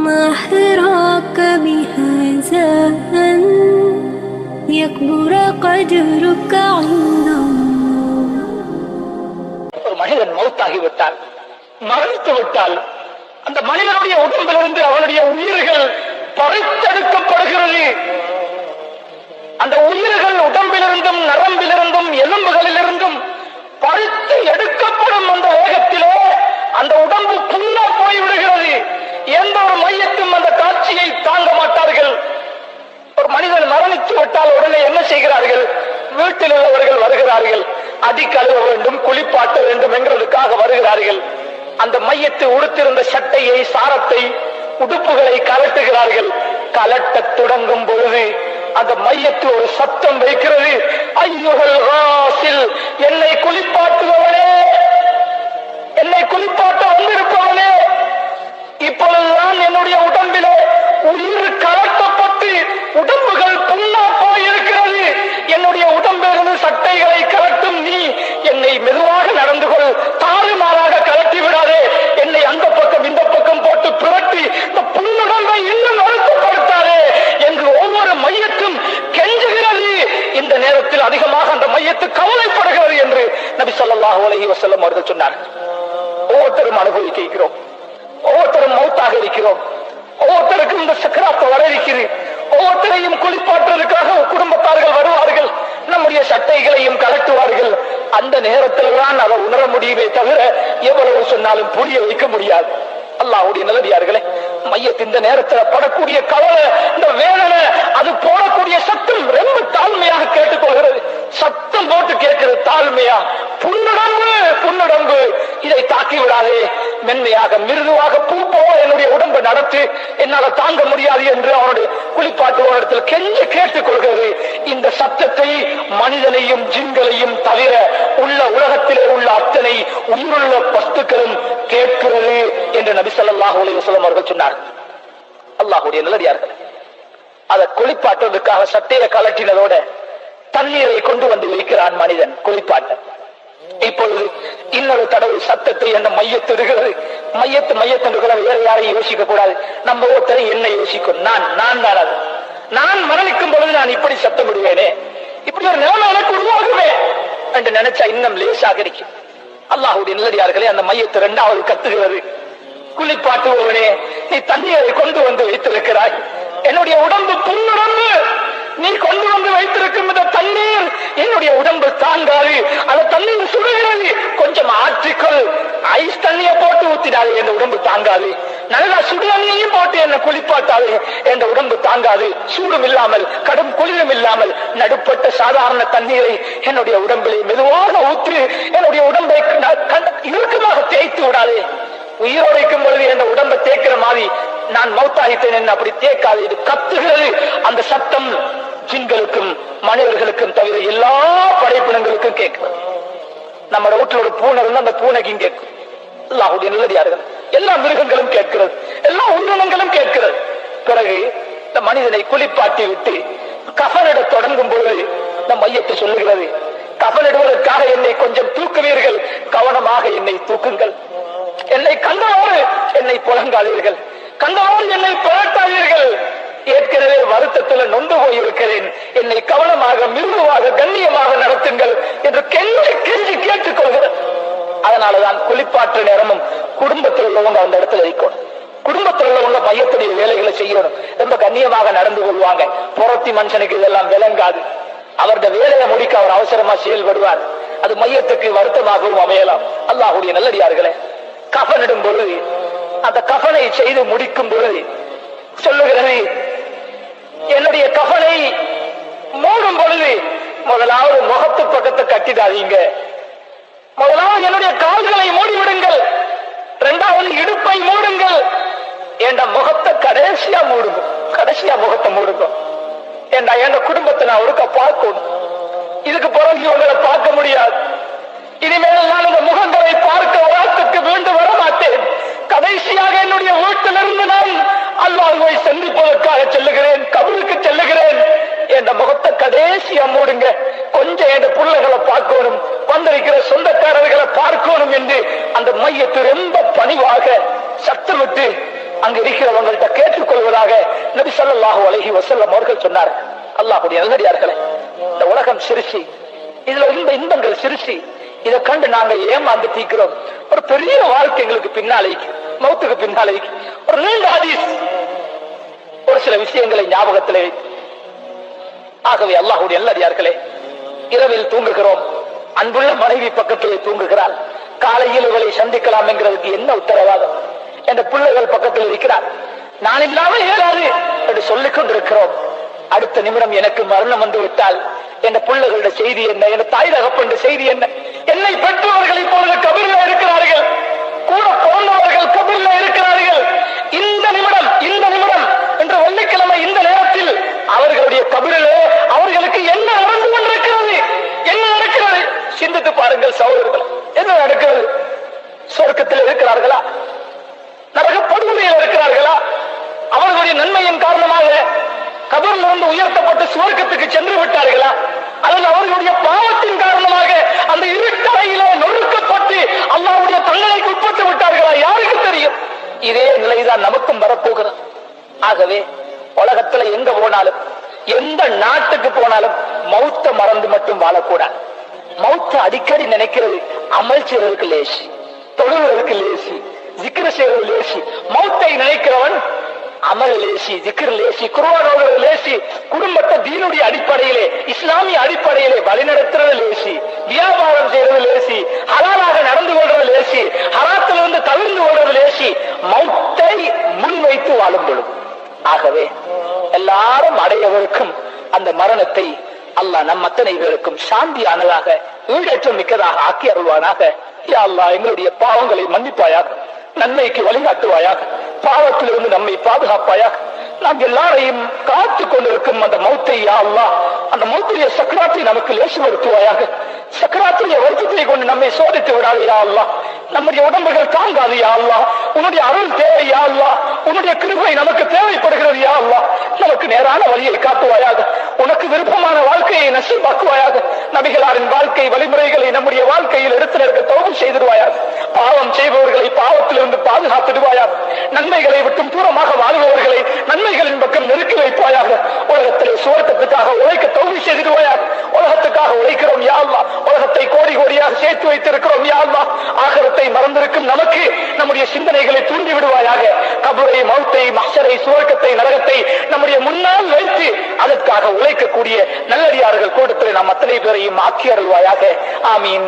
ما حراك بهذا أن يكبر قدرك عند الله ஒரு மனிதன் மௌத்தாகி விட்டால் மரணித்து விட்டால் அந்த மனிதனுடைய உடம்பிலிருந்து அவனுடைய உயிர்கள் பறித்தெடுக்கப்படுகிறது அந்த உயிர்கள் உடம்பிலிருந்தும் நரம்பிலிருந்தும் எலும்புகளிலிருந்தும் பறித்து எடுக்கப்படும் அந்த வேகத்திலே அந்த உடம்பு புண்ணா போய் ஏற்பட்டால் உடனே என்ன செய்கிறார்கள்? வீட்டில் உள்ளவர்கள் வருகிறார்கள். அடி கழுவ வேண்டும் குளிப்பாட்ட வேண்டும் என்கிறதுக்காக வருகிறார்கள். அந்த மையத்தை உடுத்திருந்த சட்டையை சாரத்தை உடுப்புகளை கலட்டுகிறார்கள். கலட்ட தொடங்கும் பொழுது அந்த மையத்து ஒரு சத்தம் வைக்கிறது. ஐயுகள் ராசில் என்னை குளிப்பாட்டுபவனே என்னை குளிப்பாட்ட வந்திருப்பவனே இப்பொழுதுதான் என்னுடைய உடம்பிலே உயிர் கலட்டப்பட்டு உடம்புகள் புண்ணா போயிருக்கிறது என்னுடைய உடம்பிலிருந்து சட்டைகளை கலட்டும் நீ. என்னை மெதுவாக நடந்து கொள். தாறுமாறாக கலட்டி விடாதே. என்னை அந்த பக்கம் இந்த பக்கம் போட்டு புரட்டி இந்த புண்ணுடம்பை இன்னும் அழுத்தப்படுத்தாதே என்று ஒவ்வொரு மையத்தும் கெஞ்சுகிறது. இந்த நேரத்தில் அதிகமாக அந்த மையத்து கவலைப்படுகிறது என்று நபி சொல்லாஹ் உலகி வசல்லம் அவர்கள் சொன்னார் ஒவ்வொருத்தரும் அனுபவிக்கிறோம் ஒவ்வொருத்தரும் மௌத்தாக இருக்கிறோம். ஒவ்வொருத்தருக்கும் இந்த சக்கராத்த வர இருக்கிறேன் ஒவ்வொருத்தரையும் குளிப்பாற்றுவதற்காக குடும்பத்தார்கள் வருவார்கள். நம்முடைய சட்டைகளையும் கலட்டுவார்கள் அந்த நேரத்தில் தான் அதை உணர முடியுமே தவிர எவ்வளவு சொன்னாலும் புரிய வைக்க முடியாது. அல்லாவுடைய நிலவியார்களே மையத்து இந்த நேரத்தில் படக்கூடிய கவலை இந்த வேதனை அது போடக்கூடிய சத்தம் ரொம்ப தாழ்மையாக கேட்டுக்கொள்கிறது. சத்தம் போட்டு கேட்கிறது தாழ்மையா? புண்ணுடம்பு புண்ணுடம்பு இதை தாக்கி விடாதே மென்மையாக மிருதுவாக பூ என்னுடைய உடம்பு நடத்தி என்னால தாங்க முடியாது என்று அவனுடைய குளிப்பாட்டுவனிடத்தில் கெஞ்ச கேட்டுக் கொள்கிறது. இந்த சத்தத்தை மனிதனையும் ஜின்களையும் தவிர உள்ள உலகத்திலே உள்ள அத்தனை உயிருள்ள பஸ்துக்களும் கேட்கிறது என்று நபி ஸல்லல்லாஹு அலைஹி அவர்கள் சொன்னார் அல்லாஹுடைய நல்லடியார்கள் அதை குளிப்பாட்டுவதற்காக சத்தையை கலட்டினதோட தண்ணீரை கொண்டு வந்து இருக்கிறான் மனிதன் குளிப்பாட்ட. இப்பொழுது இன்னொரு தடவை சத்தத்தை அந்த மையத்து இருக்கிறது. மையத்து மையத்து வேற யாரையும் யோசிக்க கூடாது. நம்ம ஒருத்தரை என்ன யோசிக்கும்? நான் நான் தான் அது. நான் மரணிக்கும் பொழுது நான் இப்படி சத்தம் விடுவேனே. இப்படி ஒரு நிலைமை எனக்கு உருவாகுமே என்று நினைச்சா இன்னும் லேசாக இருக்கும். அல்லாஹுடைய நிலடியார்களே அந்த மையத்தை இரண்டாவது கத்துகிறது. குளிப்பாட்டுபவனே நீ தண்ணீரை கொண்டு வந்து வைத்திருக்கிறாய். என்னுடைய உடம்பு புண்ணுடம்பு நீ கொண்டு வந்து வைத்திருக்கும் இந்த தண்ணீர் என்னுடைய உடம்பு தாங்காது. அந்த தண்ணீர் சுடுகிறது. கொஞ்சம் ஆற்றிக்கொள். ஐஸ் தண்ணியை போட்டு ஊத்திடாது என் உடம்பு தாங்காது. நல்லா சுடு தண்ணியையும் போட்டு என்ன குளிப்பாட்டாது என் உடம்பு தாங்காது. சூடும் இல்லாமல் கடும் குளிரும் இல்லாமல் நடுப்பட்ட சாதாரண தண்ணீரை என்னுடைய உடம்பிலே மெதுவாக ஊற்றி என்னுடைய உடம்பை இறுக்கமாக தேய்த்து விடாதே. உயிரோடைக்கும் பொழுது என் உடம்பை தேய்க்கிற மாதிரி நான் மௌத்தாகித்தேன் என்று அப்படி தேய்க்காது. இது கத்துகிறது. அந்த சத்தம் ஜின்களுக்கும் மனிதர்களுக்கும் தவிர எல்லா படைப்பினங்களுக்கும் கேட்கும். நம்ம வீட்டில் ஒரு பூனை இருந்தா அந்த பூனைக்கும் கேட்கும் அல்லாஹுடைய நல்லடியார்கள் எல்லா மிருகங்களும் கேட்கிறது. எல்லா உயிரினங்களும் கேட்கிறது. பிறகு இந்த மனிதனை குளிப்பாட்டி விட்டு கஃனிட தொடங்கும் பொழுது இந்த மையத்தை சொல்லுகிறது கஃனிடுவதற்காக என்னை கொஞ்சம் தூக்குவீர்கள். கவனமாக என்னை தூக்குங்கள். என்னை கண்டவோடு என்னை புலங்காதீர்கள். கண்டவோடு என்னை புரட்டாதீர்கள். ஏற்கனவே வருத்தத்துல நொந்து போயிருக்கிறேன். என்னை கவனமாக மிருதுவாக கண்ணியமாக நடத்துங்கள் என்று கெஞ்சி கெஞ்சி கேட்டுக்கொள்கிறது அதனாலதான் குளிப்பாற்ற நேரமும் குடும்பத்தில் உள்ளவங்க அந்த இடத்துல இருக்கணும். குடும்பத்தில் உள்ளவங்க மையத்துடைய வேலைகளை செய்யணும். ரொம்ப கண்ணியமாக நடந்து கொள்வாங்க. புறத்தி மனுஷனுக்கு இதெல்லாம் விளங்காது. அவருடைய வேலையை முடிக்க அவர் அவசரமா செயல்படுவார். அது மையத்துக்கு வருத்தமாகவும் அமையலாம். அல்லாஹுடைய நல்லடியார்களே கஃனிடும் பொழுது அந்த கஃனை செய்து முடிக்கும் பொழுது சொல்லுகிறேன் என்னுடைய கவலை மூடும் பொழுது முதலாவது முகத்து பக்கத்தை கட்டிடாதீங்க. முதலாவது என்னுடைய கால்களை மூடிவிடுங்கள். இரண்டாவது இடுப்பை மூடுங்கள். என்ற முகத்தை கடைசியா மூடுங்க? கடைசியா முகத்தை மூடுங்க. ஏண்டா என் குடும்பத்தை நான் ஒருக்க பார்க்கணும்? இதுக்கு பிறகு உங்களை பார்க்க முடியாது. இனிமேல் நான் இந்த முகங்களை பார்க்க வாழ்த்துக்கு மீண்டு வர மாட்டேன் கடைசியாக என்னுடைய வீட்டிலிருந்து நான் அல்லாஹுவை சந்திப்பதற்காக செல்லுகிறேன். என்ற முகத்தை கடைசியா மூடுங்க. கொஞ்சம் என் பிள்ளைகளை பார்க்கணும் வந்திருக்கிற சொந்தக்காரர்களை பார்க்கணும் என்று அந்த மையத்தை ரொம்ப பணிவாக சத்தமிட்டு அங்க இருக்கிறவங்கள்ட்ட கேட்டுக்கொள்வதாக நபி ஸல்லல்லாஹு அலைஹி வசல்லம் அவர்கள் சொன்னார். அல்லாஹுடைய நல்லடியார்களே இந்த உலகம் சிரிச்சி இதுல இந்த இன்பங்கள் சிரிச்சி இதை கண்டு நாங்க ஏமாந்து தீக்கிறோம். ஒரு பெரிய வாழ்க்கை எங்களுக்கு பின்னாலைக்கு மௌத்துக்கு பின்னாலைக்கு ஒரு நீண்ட ஹதீஸ். ஒரு சில விஷயங்களை ஞாபகத்திலே வைத்து ஆகவே அல்லாஹுடைய நல்லடியார்களே இரவில் தூங்குகிறோம். அன்புள்ள மனைவி பக்கத்திலே தூங்குகிறாள். காலையில் இவளை சந்திக்கலாம் என்கிறதுக்கு என்ன உத்தரவாதம்? என்ற பிள்ளைகள் பக்கத்தில் இருக்கிறார். நான் இல்லாமல் இயலாது என்று சொல்லிக் கொண்டிருக்கிறோம். அடுத்த நிமிடம் எனக்கு மரணம் வந்து விட்டால் என் பிள்ளைகளுடைய செய்தி என்ன? என் தாய் தகப்பன் செய்தி என்ன? என்னை பெற்றவர்கள் இப்பொழுது கபிரில் இருக்கிறார்கள். இருக்கிறார்களா? நரக படுகொலையில் இருக்கிறார்களா? அவர்களுடைய நன்மையின் காரணமாக கபரில் உயர்த்தப்பட்டு சுவர்க்கத்துக்கு சென்று விட்டார்களா? அல்லது அவர்களுடைய பாவத்தின் காரணமாக அந்த இருட்டறையிலே நொறுக்கப்பட்டு அல்லாவுடைய தண்டனைக்கு உட்பட்டு விட்டார்களா? யாருக்கு தெரியும்? இதே நிலைதான் நமக்கும் வரப்போகிறது. ஆகவே உலகத்துல எங்க போனாலும் எந்த நாட்டுக்கு போனாலும் மௌத்த மறந்து மட்டும் வாழக்கூடாது. மௌத்த அடிக்கடி நினைக்கிறது அமல் செய்வதற்கு லேசி. தொழுவதற்கு லேசி ஜிக்ர செய்வது லேசி மௌத்தை நினைக்கிறவன் அமல் லேசி ஜிக்ர் லேசி குருவானோட லேசி குடும்பத்தை தீனுடைய அடிப்படையிலே இஸ்லாமிய அடிப்படையிலே வழிநடத்துறது லேசி வியாபாரம் செய்யறது லேசி ஹலாலாக நடந்து கொள்றது லேசி ஹராத்திலிருந்து தவிர்ந்து கொள்றது லேசி மௌத்தை முன்வைத்து வாழும் பொழுது. ஆகவே எல்லாரும் அடையவருக்கும் அந்த மரணத்தை அல்லாஹ் நம் அத்தனை பேருக்கும் சாந்தியானதாக ஈடேற்றம் மிக்கதாக ஆக்கி அருள்வானாக. யா எங்களுடைய பாவங்களை மன்னிப்பாயாக நன்மைக்கு வழிகாட்டுவாயாக பாவத்திலிருந்து நம்மை பாதுகாப்பாயாக நாம் எல்லாரையும் காத்து கொண்டிருக்கும் அந்த மௌத்தை யா அந்த மௌத்துடைய சக்கராத்தை நமக்கு லேசுபடுத்துவாயாக சக்கராத்துடைய வருத்தத்தை கொண்டு நம்மை சோதித்து விடாது யா அல்லாஹ். நம்முடைய உடம்புகள் தாங்காது யா அல்லா உன்னுடைய அருள் தேவை யா அல்லா உன்னுடைய கிருபை நமக்கு தேவைப்படுகிறது யா அல்லாஹ். நமக்கு நேரான வழியை காட்டுவாயாக உனக்கு விருப்பமான வாழ்க்கையை நசீபாக்குவாயாக நபிகளாரின் வாழ்க்கை வழிமுறைகளை நம்முடைய வாழ்க்கையில் எடுத்து நிற்க விட்டும் தூரமாக வாழ்பவர்களை நன்மைகளின் பக்கம் நெருக்கி வைப்பாயாக. உலகத்திலே சுவர்க்கத்துக்காக உழைக்க தோல்வி செய்திடுவாயாக. உலகத்துக்காக உழைக்கிறோம் யாழ்வா உலகத்தை கோடி கோடியாக சேர்த்து வைத்திருக்கிறோம் யாழ்வா ஆகரத்தை மறந்திருக்கும் நமக்கு நம்முடைய சிந்தனைகளை தூண்டி விடுவாயாக. கபரை மௌத்தை மசரை சுவர்க்கத்தை நரகத்தை நம்முடைய முன்னால் வைத்து அதற்காக உழைக்கக்கூடிய நல்லடியார்கள் கூட்டத்தில் நாம் அத்தனை பேரையும் ஆக்கி அருள்வாயாக. ஆமீன்